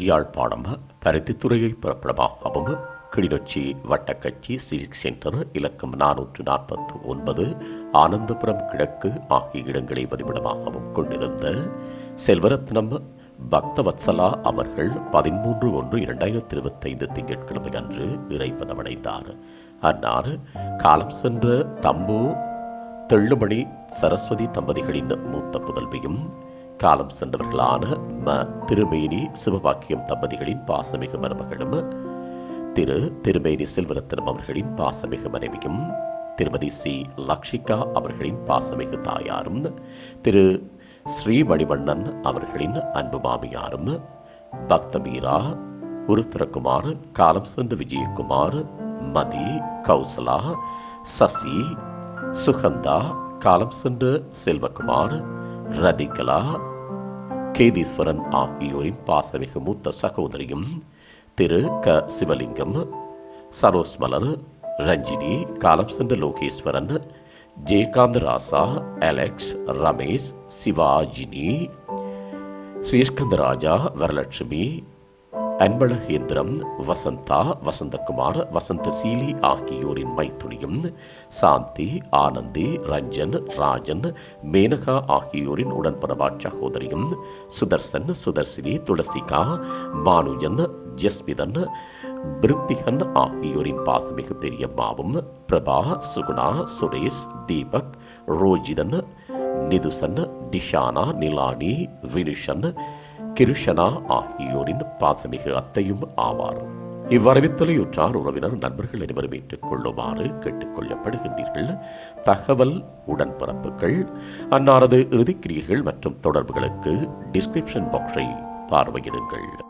யாழ்ப்பாணம் பருத்தித்துறையை புறப்படமாகவும் Kilinochchi Vattakachchi silk centre இலக்கம் நானூற்று நாற்பத்தி ஒன்பது ஆனந்தபுரம் கிழக்கு ஆகிய இடங்களை பதிவிடமாகவும் கொண்டிருந்த செல்வரத்னம் பக்தவத்சலா அவர்கள் பதிமூன்று ஒன்று இரண்டாயிரத்தி இருபத்தைந்து திங்கட்கிழமை அன்று இறைப்பதமடைந்தார் அன்னார் காலம் சென்ற தம்பு தெள்ளுமணி சரஸ்வதி தம்பதிகளின் மூத்த புதல்வியும் காலம் சென்றவர்களான ம. திருமேனி சிவவாக்கியம் தம்பதிகளின் பாசமிகு மருமகளும் திரு. திருமேனி செல்வரத்னம் அவர்களின் பாசமிகு மனைவியும் திருமதி சி. லக்ஷிகா அவர்களின் பாசமிகு தாயாரும் திரு. ஸ்ரீமணிவண்ணன் அவர்களின் அன்பு மாமியாரும் பக்தமீரா உருத்திரகுமார் காலம் சென்று விஜயகுமார் மதி கௌசலா சசி சுகந்தா காலம் சென்று செல்வகுமார் ரதிகலா கேதீஸ்வரன் ஆகியோரின் பாசமிகு மூத்த சகோதரியும் திரு க. சிவலிங்கம் சரோஸ் மலர் ரஞ்சினி காலம் சென்ற லோகேஸ்வரன் ஜெயகாந்த் ராசா அலெக்ஸ் ரமேஷ் சிவாஜினி ஸ்ரீஸ்கந்தராஜா வரலட்சுமி அன்பழகேந்திரம் வசந்தா வசந்தகுமார் வசந்தசீலி ஆகியோரின் மைத்துணியும் சாந்தி ஆனந்தி ரஞ்சன் ராஜன் மேனகா ஆகியோரின் உடன்படவா சகோதரியும் சுதர்சன் சுதர்சினி துளசிகா மானுஜன் ஜஸ்மிதன் பிருத்திகன் ஆகியோரின் பாசமிகு பெரியம்மாவும் பிரபா சுகுணா சுரேஷ் தீபக் ரோஜிதன் நிதுசன் டிஷானா நிலானி வினுஷன் கிருஷனா ஆகியோரின் பாசமிகு அத்தையும் ஆவார். இவ்வரவித்தலையுற்றார் உறவினர் நண்பர்கள் அனைவரும் ஏற்றுக் கொள்ளுமாறு கேட்டுக்கொள்ளப்படுகின்றீர்கள். தகவல் உடன்பிறப்புகள் அன்னாரது இறுதிக்கிரியைகள் மற்றும் தொடர்புகளுக்கு டிஸ்கிரிப்ஷன் பாக்ஸை பார்வையிடுங்கள்.